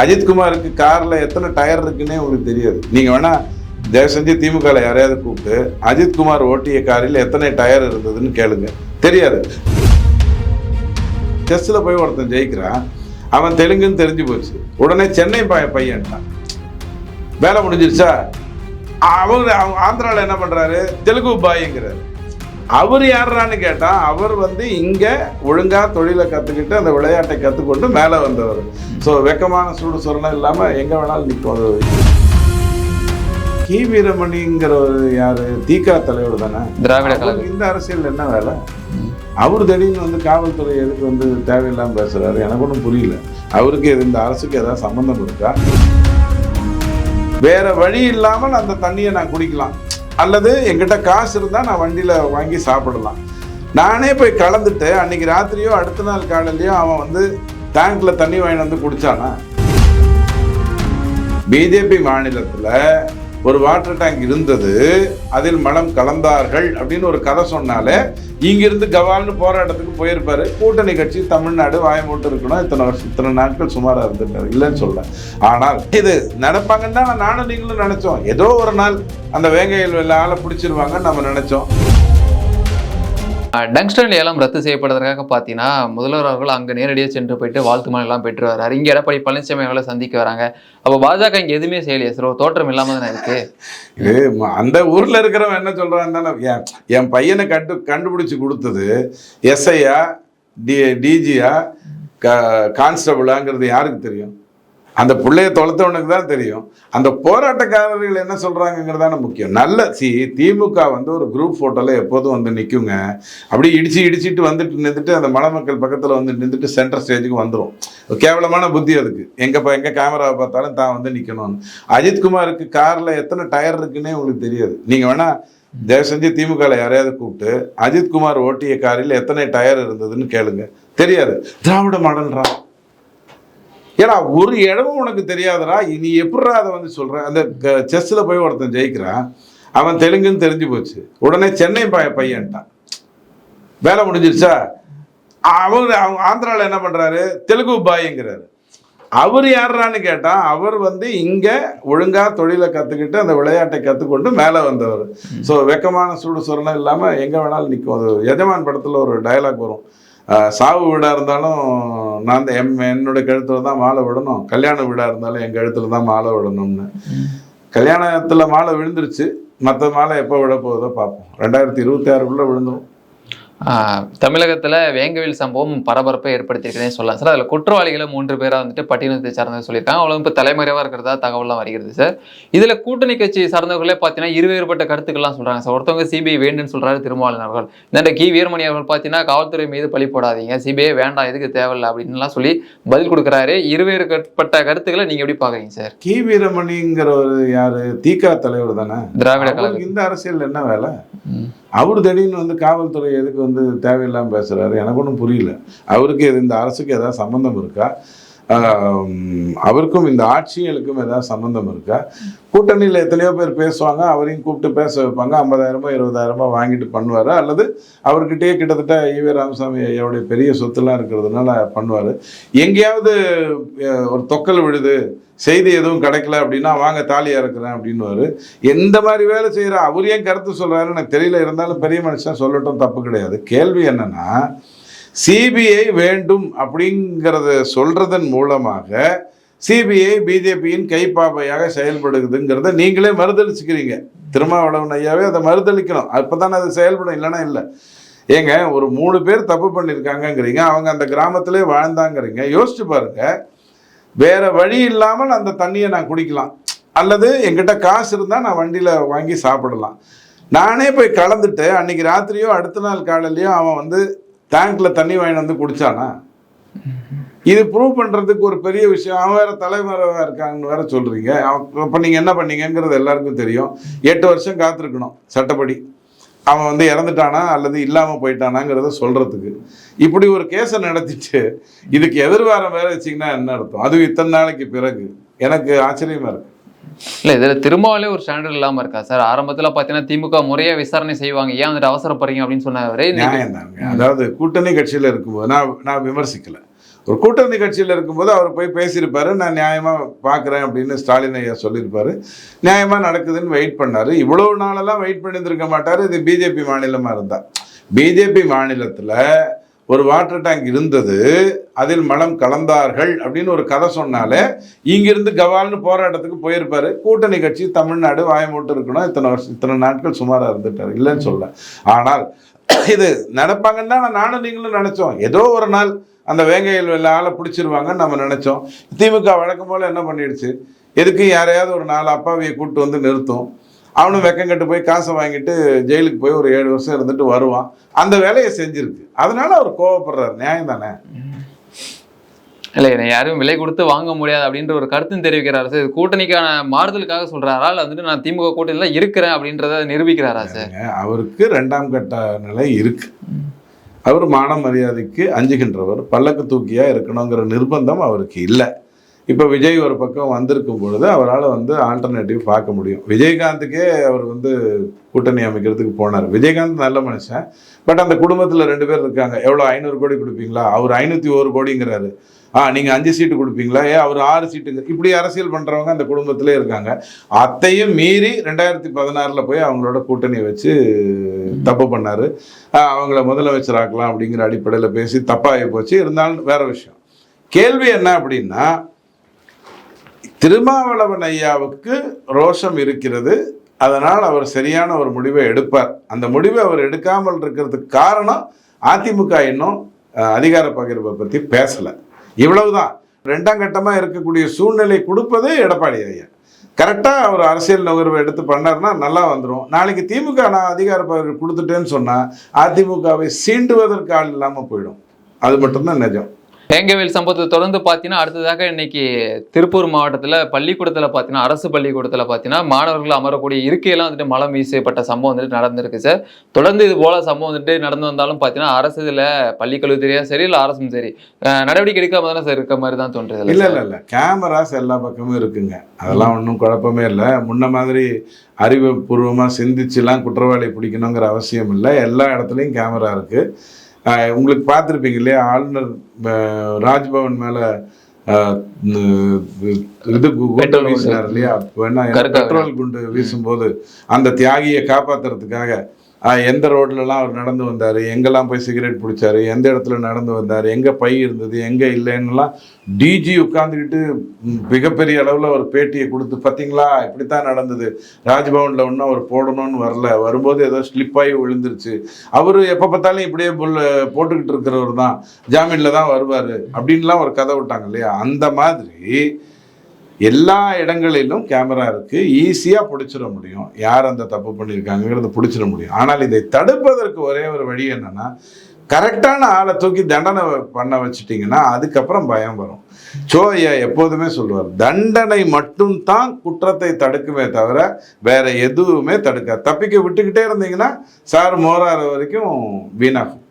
அஜித்குமாருக்கு காரில் எத்தனை டயர் இருக்குன்னே உங்களுக்கு தெரியாது. நீங்கள் வேணால் தயவு செஞ்சு திமுக யாரையாவது கூப்பிட்டு அஜித்குமார் ஓட்டிய காரில் எத்தனை டயர் இருந்ததுன்னு கேளுங்க. தெரியாது. செஸ்ஸில் போய் ஒருத்தன் ஜெயிக்கிறான். அவன் தெலுங்குன்னு தெரிஞ்சு போச்சு. உடனே சென்னை பைய பையன்ட்டான் வேலை முடிஞ்சிருச்சா? அவங்க அவங்க ஆந்திராவில் என்ன பண்ணுறாரு தெலுங்கு பாய்ங்கிறாரு. அவர் யாருறான்னு கேட்டா அவர் வந்து இங்க ஒழுங்கா தொழிலை கத்துக்கிட்டு அந்த விளையாட்டை கத்துக்கொண்டு மேலே வந்தவர். ஸோ வெக்கமான சூடு சொரணம் இல்லாம எங்க வேணாலும் நிற்கும் அது கி. வீரமணிங்கிறவர் யாரு? தீகா தலைவர் தானே? திராவிட இந்த அரசியல் என்ன வேலை? அவர் திடீர்னு வந்து காவல்துறை எதுக்கு வந்து தேவையில்லாம பேசுறாரு? எனக்கு ஒன்றும் புரியல. அவருக்கு இது இந்த அரசுக்கு ஏதாவது சம்பந்தம் இருக்கா? வேற வழி இல்லாமல் அந்த தண்ணியை நான் குடிக்கலாம். அல்லது என்கிட்ட காசு இருந்தால் நான் வண்டியில் வாங்கி சாப்பிடலாம். நானே போய் கலந்துட்டு அன்னைக்கு ராத்திரியோ அடுத்த நாள் காலையிலையோ அவன் வந்து டேங்கில் தண்ணி வாங்கி வந்து குடித்தானா பிஜேபி மாநிலத்தில் ஒரு வாட்டர் டேங்க் இருந்தது அதில் மலம் கலந்தார்கள் அப்படின்னு ஒரு கதை சொன்னாலே இங்கிருந்து கவால்னு போராட்டத்துக்கு போயிருப்பாரு. கூட்டணி கட்சி தமிழ்நாடு வாயமூட்டு இருக்கணும் இத்தனை வருஷம் இத்தனை நாட்கள் சுமாராக இருந்துட்டாரு. இல்லைன்னு சொல்ல. ஆனால் இது நடப்பாங்கன்னு தான் நானும் நீங்களும் நினைச்சோம். ஏதோ ஒரு நாள் அந்த வேங்கையில் வெள்ள ஆளை பிடிச்சிருவாங்கன்னு நம்ம நினைச்சோம். டங்ஸ்டன் ஏலம் ரத்து செய்யப்படுவதற்காக பார்த்தீங்கன்னா முதல்வர் அவர்கள் அங்கே நேரடியாக சென்று போயிட்டு வாழ்த்து எல்லாம் பெற்று வர்றாரு இங்கே எடப்பாடி பழனிசாமி அவர்களை சந்திக்க வராங்க. அப்போ பாஜக இங்கே எதுவுமே செய்யலையே சார்? ஒரு தோற்றம் இல்லாமல் தானே இருக்கு? இது அந்த ஊரில் இருக்கிறவன் என்ன சொல்கிறான் தானே? என் பையனை கண்டு கண்டுபிடிச்சி கொடுத்தது எஸ்ஐயா டி டிஜியா கான்ஸ்டபிளாங்கிறது யாருக்கு தெரியும்? அந்த பிள்ளைய தொலைத்தவனுக்கு தான் தெரியும். அந்த போராட்டக்காரர்கள் என்ன சொல்கிறாங்கங்கிறதான முக்கியம். நல்ல சி திமுக வந்து ஒரு குரூப் ஃபோட்டோவில் எப்போதும் வந்து நிற்குங்க அப்படியே இடிச்சு இடிச்சிட்டு வந்துட்டு நின்றுட்டு அந்த மலை மக்கள் பக்கத்தில் வந்து நின்றுட்டு சென்டர் ஸ்டேஜுக்கு வந்துடும் கேவலமான புத்தி அதுக்கு. எங்கே ப- எங்கே கேமராவை பார்த்தாலும் தான் வந்து நிற்கணும்னு அஜித்குமாருக்கு காரில் எத்தனை டயர் இருக்குன்னே உங்களுக்கு தெரியாது. நீங்கள் வேணால் தயவு செஞ்சு திமுகவில் யாரையாவது கூப்பிட்டு அஜித்குமார் ஓட்டிய காரில் எத்தனை டயர் இருந்ததுன்னு கேளுங்க. தெரியாது. திராவிட மாடல்றான் ஏடா ஒரு இடமும் உனக்கு தெரியாதடா நீ எப்படிடா அதை வந்து சொல்ற? அந்த செஸ்ஸில் போய் ஒருத்தன் ஜெயிக்கிறான். அவன் தெலுங்குன்னு தெரிஞ்சு போச்சு. உடனே சென்னை பைய பையன்ட்டான். வேலை முடிஞ்சிருச்சா? அவர் அவங்க ஆந்திராவில் என்ன பண்றாரு? தெலுங்கு பாய்ங்கிறாரு. அவர் யாருறான்னு கேட்டா அவர் வந்து இங்க ஒழுங்கா தொழிலை கத்துக்கிட்டு அந்த விளையாட்டை கத்துக்கொண்டு மேலே வந்தவர். ஸோ வெக்கமான சூடு சொரணம் இல்லாம எங்க வேணாலும் நிற்கும் அது எஜமான் படத்துல ஒரு டயலாக் வரும். சாவு வீடாக இருந்தாலும் நான் தான் எம் என்னோட கழுத்தில் தான் மாலை விடணும். கல்யாண வீடாக இருந்தாலும் என் கழுத்தில் தான் மாலை விடணும்னு. கல்யாணத்தில் மாலை விழுந்துருச்சு. மற்ற மாலை எப்போ விட போகுதோ பார்ப்போம். ரெண்டாயிரத்தி இருபத்தி ஆறுக்குள்ளே விழுந்தோம் தமிழகத்துல வேங்கவேல் சம்பவம் பரபரப்பை ஏற்படுத்தியிருக்கிறேன்னு சொல்லலாம். சார் அதுல குற்றவாளிகளை மூன்று பேரா வந்துட்டு பட்டியலத்தை சார்ந்தது சொல்லியிருக்காங்க. அவ்வளவு இப்போ தலைமறைவா இருக்கிறதா தகவல்லாம் வருகிறது சார். இதுல கூட்டணி கட்சி சார்ந்தவர்களே பார்த்தீங்கன்னா இருவேறுபட்ட கருத்துக்கள்லாம் சொல்றாங்க சார். ஒருத்தவங்க சிபிஐ வேண்டும்னு சொல்றாரு திருமாவளவன் அவர்கள். இந்த கி. வீரமணி அவர்கள் பார்த்தீங்கன்னா காவல்துறை மீது பழி போடாதீங்க சிபிஐ வேண்டாம் எதுக்கு தேவையில்லை அப்படின்லாம் சொல்லி பதில் கொடுக்குறாரு. இருவேறுபட்ட கருத்துக்களை நீங்க எப்படி பாக்குறீங்க சார்? கி. வீரமணிங்கிறவர் யாரு? தீகா தலைவர் தானே? திராவிட கழகம் இந்த அரசியல் என்ன வேலை. அவர் திடீர்னு வந்து காவல்துறை எதுக்கு வந்து தேவையில்லாமல் பேசுகிறாரு எனக்கு ஒன்றும் புரியல. அவருக்கு இது இந்த அரசுக்கு ஏதாவது சம்மந்தம் இருக்கா? அவருக்கும் இந்த ஆட்சிகளுக்கும் ஏதாவது சம்மந்தம் இருக்கா? கூட்டணியில் எத்தனையோ பேர் பேசுவாங்க அவரையும் கூப்பிட்டு பேச வைப்பாங்க ஐம்பதாயிரமோ இருபதாயிரமோ வாங்கிட்டு பண்ணுவார். அல்லது அவர்கிட்டயே கிட்டத்தட்ட ஈவே ராமசாமி ஐயாவுடைய பெரிய சொத்துலாம் இருக்கிறதுனால பண்ணுவார். எங்கேயாவது ஒரு தொக்கல் விழுது செய்தி எதுவும் கிடைக்கல அப்படின்னா வாங்க தாலி இறக்குறேன் அப்படின்னுவாரு. எந்த மாதிரி வேலை செய்கிற அவர் ஏன் கருத்து சொல்கிறாரு எனக்கு தெரியல. இருந்தாலும் பெரிய மனுஷன் சொல்லட்டும் தப்பு கிடையாது. கேள்வி என்னென்னா சிபிஐ வேண்டும் அப்படிங்கிறத சொல்றதன் மூலமாக சிபிஐ பிஜேபியின் கைப்பாவையாக செயல்படுதுங்கிறத நீங்களே மறுதளிச்சுக்கிறீங்க. திருமாவளவன் ஐயாவே அதை மறுதளிக்கணும். அப்பதான் அது செயல்படும் இல்லைன்னா இல்லை. ஏங்க ஒரு மூணு பேர் தப்பு பண்ணியிருக்காங்கங்கிறீங்க அவங்க அந்த கிராமத்திலே வாழ்ந்தாங்கிறீங்க. யோசிச்சு பாருங்க. வேற வழி இல்லாமல் அந்த தண்ணியை நான் குடிக்கலாம். அல்லது எங்கிட்ட காசு இருந்தால் நான் வண்டியில் வாங்கி சாப்பிடலாம். நானே போய் கலந்துட்டு அன்னைக்கு ராத்திரியோ அடுத்த நாள் காலையிலையோ அவன் வந்து டேங்க்கில் தண்ணி வாங்கி வந்து குடித்தானா இது ப்ரூவ் பண்ணுறதுக்கு ஒரு பெரிய விஷயம். அவன் வேறு தலைமறைவா இருக்காங்கன்னு வேற சொல்கிறீங்க அப்போ நீங்கள் என்ன பண்ணீங்கங்கிறது எல்லாருக்கும் தெரியும். எட்டு வருஷம் காத்திருக்கணும் சட்டப்படி. அவன் வந்து இறந்துட்டானா அல்லது இல்லாமல் போயிட்டானாங்கிறத சொல்கிறதுக்கு இப்படி ஒரு கேஸை நடத்திட்டு இதுக்கு எதிர்வாரம் வேற வச்சிங்கன்னா என்ன அர்த்தம்? அதுவும் இத்தனை நாளைக்கு பிறகு. எனக்கு ஆச்சரியமா இருக்குது இல்ல இதில் திருமாவளே ஒரு ஸ்டாண்டர்ட் இல்லாமல் இருக்கா? சார் ஆரம்பத்தில் பார்த்தீங்கன்னா திமுக முறையாக விசாரணை செய்வாங்க. ஏன் வந்துட்டு அவசரப்படுறீங்க அப்படின்னு சொன்னவரே நியாயம் தாங்க அதாவது கூட்டணி கட்சியில இருக்கும்போது நான் நான் விமர்சிக்கல. ஒரு கூட்டணி கட்சியில் இருக்கும்போது அவர் போய் பேசியிருப்பாரு நான் நியாயமாக பார்க்குறேன் அப்படின்னு ஸ்டாலின் ஐயா சொல்லியிருப்பாரு. நியாயமாக நடக்குதுன்னு வெயிட் பண்ணார். இவ்வளோ நாளெல்லாம் வெயிட் பண்ணியிருந்திருக்க மாட்டார். இது பிஜேபி மாநிலமாக இருந்தால் பிஜேபி மாநிலத்தில் ஒரு வாட்டர் டேங்க் இருந்தது அதில் மலம் கலந்தார்கள் அப்படின்னு ஒரு கதை சொன்னாலே இங்கிருந்து கவால்னு போராட்டத்துக்கு போயிருப்பாரு. கூட்டணி கட்சி தமிழ்நாடு வாயமூட்டு இருக்கணும். இத்தனை வருஷம் இத்தனை நாட்கள் சுமாராக இருந்துட்டார். இல்லைன்னு சொல்ல ஆனால் இது நடப்பாங்கன்னு தான் நானும் நீங்களும் நினைச்சோம். ஏதோ ஒரு நாள் அந்த வேங்கையில் ஆளை பிடிச்சிருவாங்கன்னு நம்ம நினைச்சோம். திமுக வழக்கம் போல் என்ன பண்ணிடுச்சு? எதுக்கு யாரையாவது ஒரு நாலு அப்பாவியை கூப்பிட்டு வந்து நிறுத்தும்? அவனும் வெக்கம் கட்டு போய் காசை வாங்கிட்டு ஜெயிலுக்கு போய் ஒரு ஏழு வருஷம் இருந்துட்டு வருவான். அந்த வேலையை செஞ்சிருக்கு. அதனால அவர் கோவப்படுறாரு. நியாயம் தானே? இல்லை என்னை யாரும் விலை கொடுத்து வாங்க முடியாது அப்படின்ற ஒரு கருத்தும் தெரிவிக்கிறாரு சார் கூட்டணிக்கான மாறுதலுக்காக சொல்றாரா. இல்லை வந்துட்டு நான் திமுக கூட்டணியில இருக்கிறேன் அப்படின்றத நிரூபிக்கிறாரா சார் அவருக்கு ரெண்டாம் கட்ட நிலை இருக்கு. அவர் மான மரியாதைக்கு அஞ்சுகின்றவர். பல்லக்கு தூக்கியா இருக்கணுங்கிற நிர்பந்தம் அவருக்கு இல்லை. இப்போ விஜய் ஒரு பக்கம் வந்திருக்கும் பொழுது அவரால் வந்து ஆல்டர்னேட்டிவ் பார்க்க முடியும். விஜயகாந்துக்கே அவர் வந்து கூட்டணி அமைக்கிறதுக்கு போனார். விஜயகாந்த் நல்ல மனுஷன். பட் அந்த குடும்பத்தில் ரெண்டு பேர் இருக்காங்க. எவ்வளோ ஐநூறு கோடி கொடுப்பீங்களா? அவர் ஐநூற்றி ஒரு கோடிங்கிறாரு. ஆ நீங்கள் அஞ்சு சீட்டு கொடுப்பீங்களா? ஏ அவர் ஆறு சீட்டுங்க. இப்படி அரசியல் பண்ணுறவங்க அந்த குடும்பத்திலே இருக்காங்க. அத்தையும் மீறி ரெண்டாயிரத்தி பதினாறில் போய் அவங்களோட கூட்டணியை வச்சு தப்பு பண்ணார். அவங்கள முதலமைச்சர் ஆக்கலாம் அப்படிங்கிற அடிப்படையில் பேசி தப்பாகி போச்சு. இருந்தாலும் வேறு விஷயம். கேள்வி என்ன அப்படின்னா திருமாவளவன் ஐயாவுக்கு ரோஷம் இருக்கிறது. அதனால் அவர் சரியான ஒரு முடிவை எடுப்பார். அந்த முடிவை அவர் எடுக்காமல் இருக்கிறதுக்கு காரணம் அதிமுக இன்னும் அதிகார பகிர்வை பற்றி பேசலை. இவ்வளவுதான். ரெண்டாம் கட்டமாக இருக்கக்கூடிய சூழ்நிலை கொடுப்பதே எடப்பாடி ஐயா. கரெக்டாக அவர் அரசியல் நுகர்வை எடுத்து பண்ணாருன்னா நல்லா வந்துடும் நாளைக்கு திமுக நான் அதிகார பகிர்வு கொடுத்துட்டேன்னு சொன்னால் அதிமுகவை சீண்டுவதற்கு ஆள் இல்லாமல் போயிடும். அது மட்டும்தான் நிஜம். வேங்கவேல் சம்பவத்தை தொடர்ந்து பார்த்தீங்கன்னா அடுத்ததாக இன்னைக்கு திருப்பூர் மாவட்டத்தில் பள்ளிக்கூடத்தில் பார்த்தீங்கன்னா அரசு பள்ளிக்கூடத்தில் பார்த்தீங்கன்னா மாணவர்கள் அமரக்கூடிய இருக்கையெல்லாம் வந்துட்டு மலம் வீசப்பட்ட சம்பவம் வந்துட்டு நடந்திருக்கு சார். தொடர்ந்து இது போல சம்பவம் வந்துட்டு நடந்து வந்தாலும் பார்த்தீங்கன்னா அரசு இதில் பள்ளிக்கல்வித்துறையா சரி இல்லை அரசும் சரி நடவடிக்கை எடுக்காம தானே சார் இருக்க மாதிரி தான் தோன்றுது இல்லை இல்லை இல்லை கேமராஸ் எல்லா பக்கமும் இருக்குங்க. அதெல்லாம் ஒன்றும் குழப்பமே இல்லை. முன்ன மாதிரி அறிவுபூர்வமாக சிந்திச்சுலாம் குற்றவாளி பிடிக்கணுங்கிற அவசியம் இல்லை. எல்லா இடத்துலையும் கேமரா இருக்குது உங்களுக்கு பார்த்துருப்பீங்க இல்லையா? ஆளுநர் ராஜ்பவன் மேலே இது குண்டு வீசினார் இல்லையா? பெட்ரோல் குண்டு வீசும்போது அந்த தியாகியை காப்பாத்துறதுக்காக எந்த ரோட்லலாம் அவர் நடந்து வந்தார்? எங்கெல்லாம் போய் சிகரெட் பிடிச்சாரு? எந்த இடத்துல நடந்து வந்தார்? எங்கே பை இருந்தது? எங்கே இல்லைன்னுலாம் டிஜி உட்காந்துக்கிட்டு மிகப்பெரிய அளவில் ஒரு பேட்டியை கொடுத்து பார்த்தீங்களா இப்படித்தான் நடந்தது. ராஜ்பவனில் ஒன்றும் அவர் போடணும்னு வரல. வரும்போது ஏதோ ஸ்லிப் ஆகி விழுந்துருச்சு. அவர் எப்போ பார்த்தாலும் இப்படியே புல் போட்டுக்கிட்டு இருக்கிறவர் தான் ஜாமீனில் தான் வருவார். அப்படின்லாம் ஒரு கதை விட்டாங்க இல்லையா? அந்த மாதிரி எல்லா இடங்களிலும் கேமரா இருக்குது ஈஸியாக பிடிச்சிட முடியும். யார் அந்த தப்பு பண்ணியிருக்காங்கிறத பிடிச்சிட முடியும். ஆனால் இதை தடுப்பதற்கு ஒரே ஒரு வழி என்னன்னா கரெக்டான ஆளை தூக்கி தண்டனை பண்ண வச்சுட்டிங்கன்னா அதுக்கப்புறம் பயம் வரும். சோ ஐயா எப்போதுமே சொல்லுவார் தண்டனை மட்டும்தான் குற்றத்தை தடுக்குமே தவிர வேற எதுவுமே தடுக்காது. தப்பிக்க விட்டுக்கிட்டே இருந்தீங்கன்னா சார் மோராற வரைக்கும் வீணாகும்.